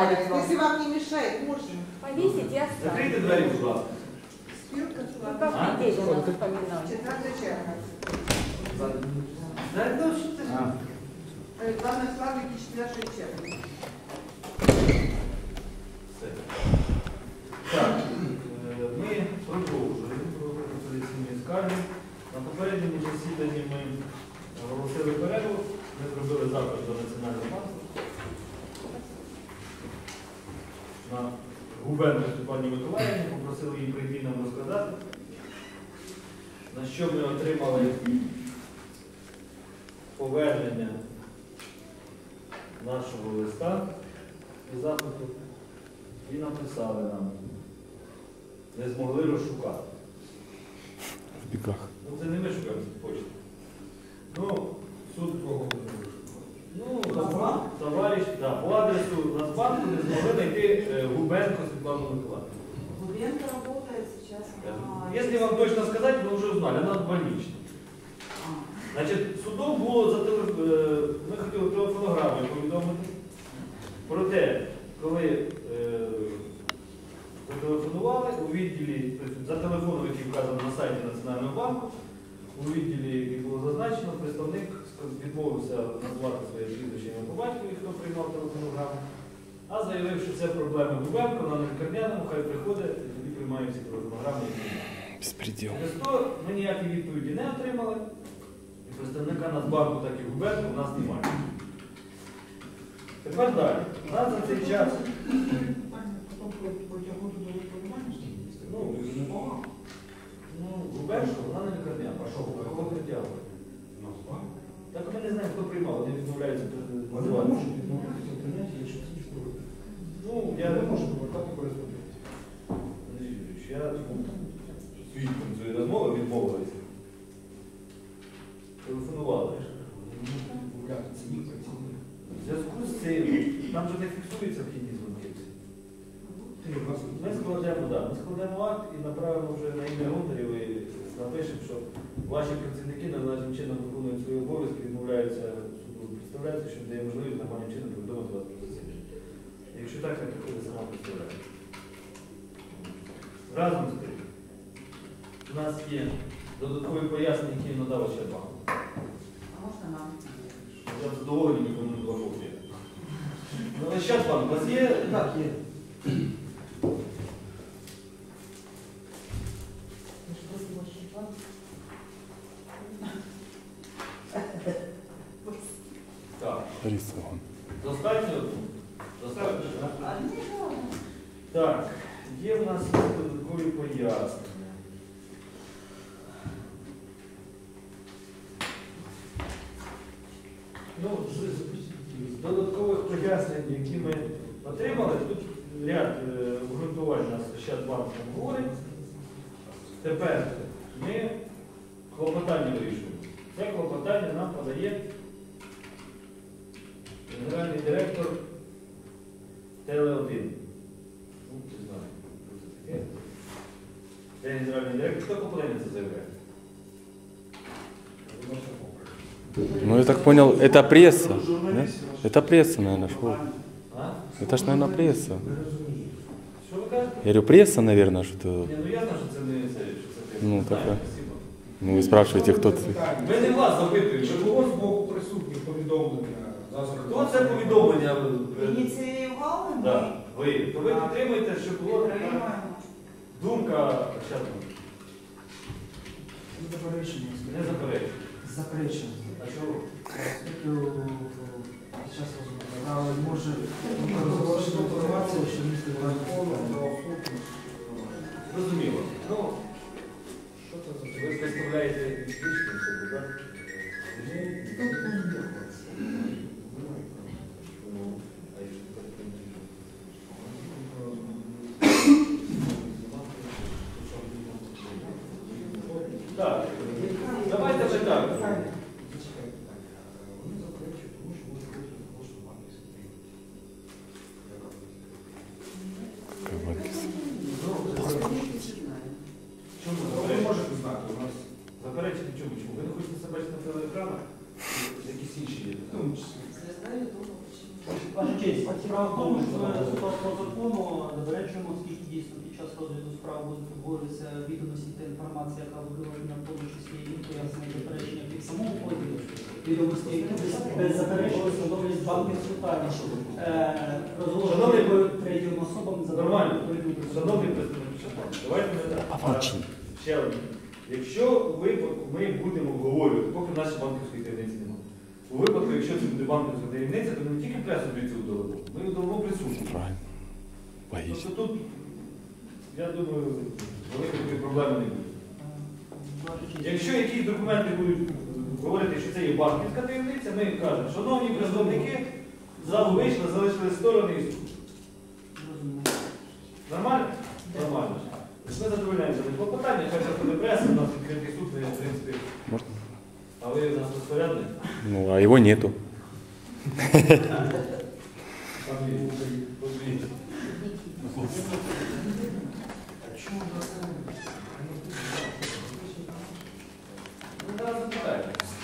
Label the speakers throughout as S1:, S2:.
S1: оставить вам.
S2: Если вам не мешает, можно.
S1: Повесить и оставить.
S3: Закрыты двери, пожалуйста.
S2: Спилка,
S1: флаг.
S2: Ну,
S1: а? Где же нас вспоминал?
S2: Четвертая чарка.
S3: Да, это что ты? А.
S2: Э, главное,
S3: флаг и четвертая чарка. Губернію Степані Миколаївні, попросили її прийти нам розказати, на що ми отримали повернення нашого листа і запиту і написали нам. Не змогли розшукати.
S4: В біках.
S3: Ну це не ми шукаємо почту. Ну, суд кого Ну, Нацбанк, товариш, да, по адресу Нацбанку не змогли знайти е, Світлану Миколаївну.
S5: Губенко работает сейчас на...
S3: Если вам точно сказать, вы уже узнали, она больнична. Значить, судом було зателеф... е, ми хотіли телефонограмою повідомити про те, коли е, зателефонували у відділі, тобто за телефоном, який вказано на сайті Національного банку, у відділі, який було зазначено, представник відмовився назвати своє прізвище по батькові, хто приймав телефонограму, а заявив, що це проблеми Губенко, на лікарняному, хай приходить і тоді приймає всі які Через то ми ніякі відповіді не отримали. І представника Нацбанку, так і Губернку у нас немає. Тепер далі. У нас за цей час. Ну, ну, Губернко, вона не лікарня. А що, кого притягує? Так ми не знаємо, хто приймав, вони відмовляються називати. Ну, я не можу. Андрій Юрійович, я свідком цієї розмови відмовилися. Телефонували. В зв'язку з цим, там же не фіксується вхідні дзвонки. Ми складемо, да, ми складемо акт і направимо вже на ім'я Гондарів і напишемо, що ваші працівники належним чином виконують свої обов'язки, відмовляються суду представляються, що дає можливість нормальним чином повідомити вас про засідання. Якщо так, то приходить сама представляє. Разом з тим, у нас є додаткові пояснення, які надав Щербан.
S5: А можно нам?
S3: Я задоволений нікому не платив. Ну, але зараз, пан, у вас є? Так, є. Так.
S4: Арестован.
S3: Достатньо? Достатньо, Так, є в нас додаткові пояснення. Ну, з, додаткових пояснень, які ми отримали, тут ряд е, обґрунтувань нас ще банк нам говорить. Тепер ми клопотання вирішуємо. Це клопотання нам подає генеральний директор Теле-1. Ну, не знаю, що це таке. Де генеральний директор? Хто клопотання це заявляє?
S4: Ну, я так понял, это пресса. да? Это пресса, наверное, шоу.
S3: А?
S4: Это ж, наверное, пресса.
S3: Що ви кажете?
S4: Я говорю, пресса, наверное, что-то.
S3: Ні, ну ясно, що це не це, що це ти.
S4: Ну,
S3: Знаю,
S4: таке.
S3: спасибо.
S4: Ну, вы спрашиваете, кто ты.
S3: Ми не вас запитуємо.
S6: Чи було з боку присутніх повідомлення за
S3: Хто це повідомлення?
S5: Инициировал мы?
S3: Ви. То ви підтримуєте, що було така думка, щас,
S6: заперечення?
S3: не заперечую.
S6: Заперечення.
S3: А чого?
S6: Зараз розумію. Може, розголошена інформація, що місто містить
S3: Зрозуміло. Ну, ви представляєте юридичну особу, так? Ну, а якщо так, то- Так, давайте ми так.
S6: Вони заперечують, тому що може бути оголошено банківський.
S4: Как банківський.
S7: честь, справа в тому, що ми по, по закону заперечуємо, оскільки дійсно під час розгляду справи будуть обговорюватися відомості та інформація, яка викладена в тому числі і пояснення заперечення під самому поділу відомості, які без- беззаперечно становлять банківську тайну. Е, розголошені
S3: Шановний-
S7: третім особам за
S3: Нормально.
S7: відповідну
S3: Шановний представник, давайте ми так. Ще одне. Якщо випадку ми будемо обговорювати, поки нашої банківської таємниці немає. У випадку, якщо це буде банківська таємниця, то ми не тільки пресу звідси удаливо, ми удаливо присутні.
S4: Правильно.
S3: Тобто тут, я думаю, великої проблеми не буде. Якщо якісь документи будуть говорити, що це є банківська таємниця, ми кажемо, шановні представники, залу вийшли, залишили сторони і суд. Нормально? Нормально. Ми задовольняємо за клопотання, хай це буде преса, у нас відкритий суд, в принципі, а ви у нас розпорядник.
S4: Ну, а его нету.
S3: Ну, зараз запитайте. Ну,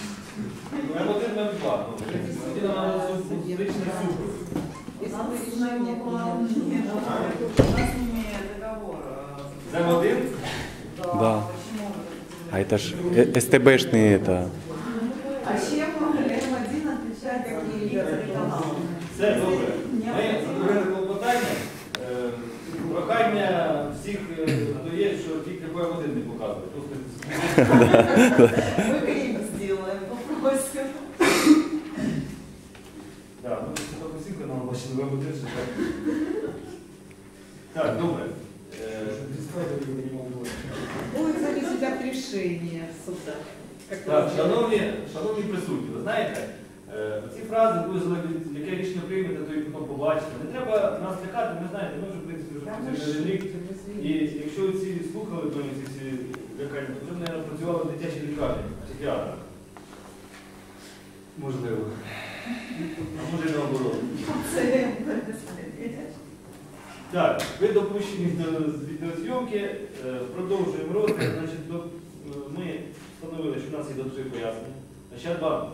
S3: М1, М2. Ну, в принципі, тоді нам треба зустрічний суд.
S5: У нас с ними было- нет, у нас с ними договор. э,
S3: З М1?
S4: Да.
S5: Почему?
S4: А это ж э, СТБшные это.
S5: Мы клип сделаем, попросим.
S3: Так, ну це трохи всім каналом бачили, ви будете так. Так, добре. Е,
S2: Будет зависеть от.
S3: Так, шановні, шановні присутні, ви знаєте, е, ці фрази будуть залежати, яке рішення приймете, то і потім побачите. Не треба нас лякати, ми знаєте, ми вже в принципі вже працюємо. І якщо ці слухали до ці то вже, мабуть, працювали в дитячій лікарні, психіатр. Можливо. А може наоборот.
S5: Це
S3: Так, ви допущені до відеозйомки, е, продовжуємо розгляд. Значить, до- е, ми встановили, що в нас є додаткові пояснення. А ще два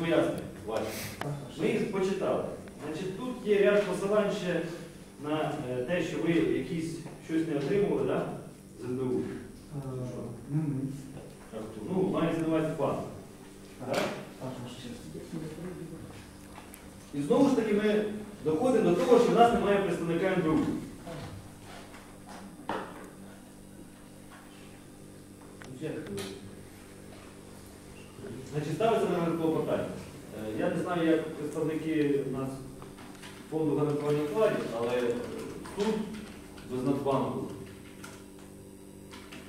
S3: пояснення ваші. Ми їх почитали. Значить, тут є ряд посилань ще на е, те, що ви якісь щось не отримували, да? з Так, Ну, увазі пан. Так? І знову ж таки ми доходимо до того, що в нас немає представника НБУ. Значить, ставиться на клопотання. Е, Я не знаю, як представники у нас фонду гарантування вкладів, але е, суд без Нацбанку.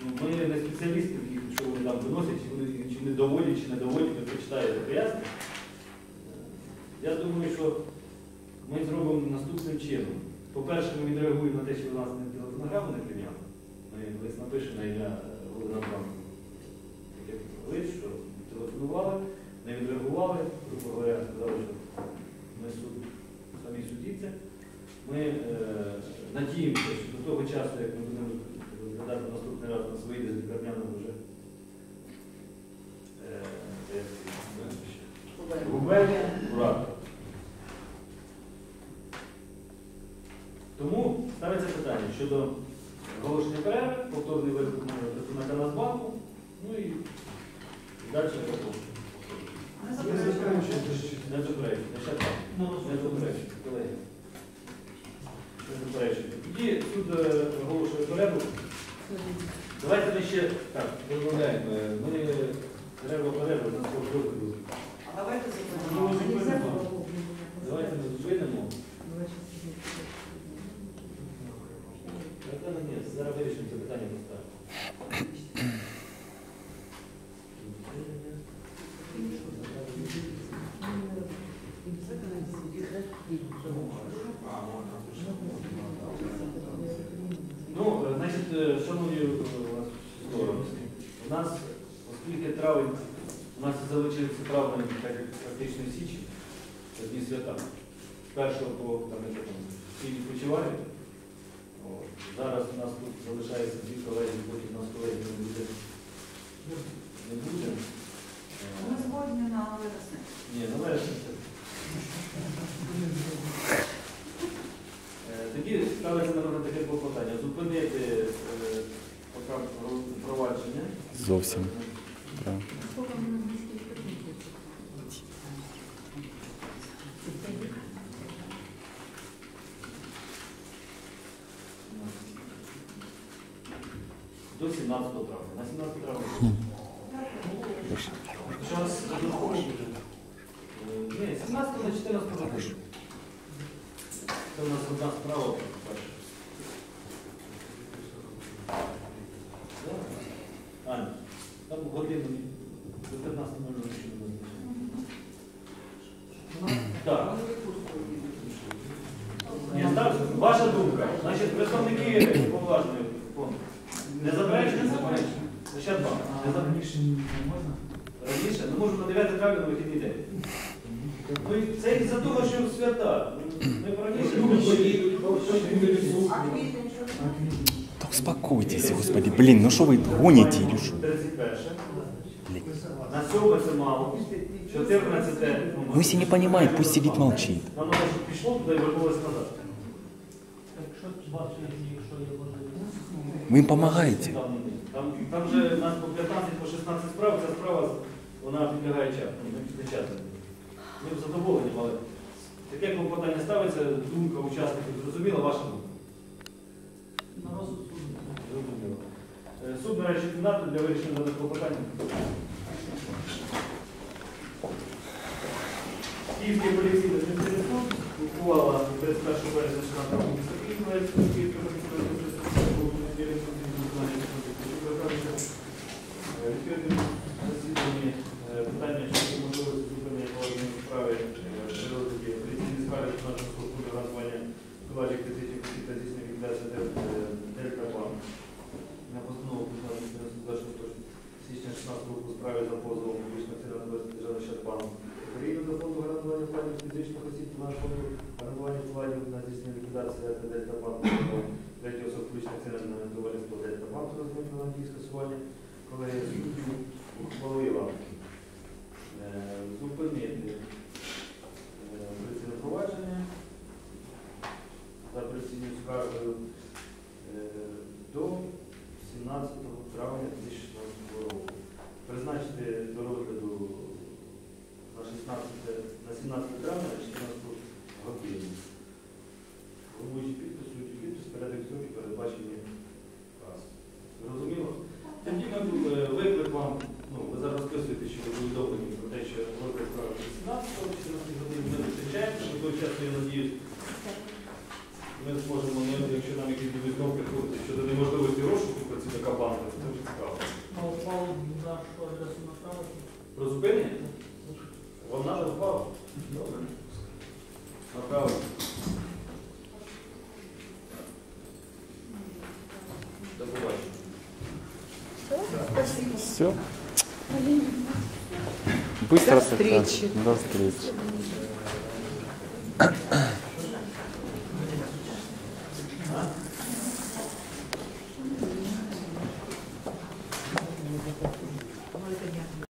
S3: Ну, Ми не спеціалісти, що вони там виносять, чи вони чи не доводять, чи не доводять, ви прочитаєте пояснення. Я думаю, що ми зробимо наступним чином. По-перше, ми відреагуємо на те, що ви нас не телефонограму не прийняли. Ми лист напишемо на ім'я Володимира Банку. Лист, що телефонували, не відреагували, грубо говоря, сказали, що ми суд, самі судіться. Ми е, надіємося, що до того часу, як ми будемо розглядати наступний раз, у нас вийде з лікарняного вже е, це як це, Губерн, ура. Тому ставиться питання щодо оголошення перерви, повторний виклик представника Нацбанку, ну і далі такого.
S5: Не заперечуємо.
S3: Не заперечуйте, ще так.
S7: Ну,
S3: Не заперечуйте, колеги. Не заперечуйте. Тоді суд е, оголошує перерву. Давайте ми ще так, розмовляємо. Е, Ми перерва перерва на свого розгляду.
S5: А давайте
S3: Ну,
S5: зупинимо.
S3: зупинимо. Давайте ми зупинимо. Напевно, зараз вирішимо це питання з першого по всі відпочивають. От. Зараз у нас тут залишається дві колеги, потім у нас колеги не буде. Ну, не буде.
S5: Ми
S3: е.
S5: згодні на вересні.
S3: Ні, на вересні. Е, тоді ставиться народне таке клопотання. Зупинити е, провадження.
S4: Зовсім. Так.
S3: До 17 травня. На 17 травня. Зараз додатково буде. Е, Ні, 17 на 14 року. Це у нас одна справа. перша. Да? Аня, там годину до 15 можна ще не визначити. Так. Ні, так, ваша думка. Значить, представники поважної фонду. Не заперечують? Ще два. Не заперечують.
S6: Раніше не можна?
S3: Раніше, ну можу на 9 травня на вихідний день. Ну і це із-за того, що свята. Ми б раніше.
S5: А квітень що?
S4: Да успокойтесь, господи. Блин, ну что вы гоните или что?
S3: 31. На 7 це мало. 14.
S4: Ну если не понимает, пусть сидит молчит.
S3: Нам треба, щоб пішло туди і вернулося назад.
S7: Якщо ваші, якщо є можливість.
S4: Вы им помогаете.
S3: Там, там, там же у нас по 15, по 16 справ, ця справа, вона підлягає часу, ну. Ми б задоволені, але таке клопотання ставиться, думка учасників зрозуміла, ваша думка.
S7: На розсуд суду.
S3: Зрозуміло. Е, Суд нарешті кімнату для вирішення даних клопотань. Дії коли суддю ухвалила е, зупинити Направо. До побачення.
S4: Все. Быстро
S2: До встречи.
S4: До встречи.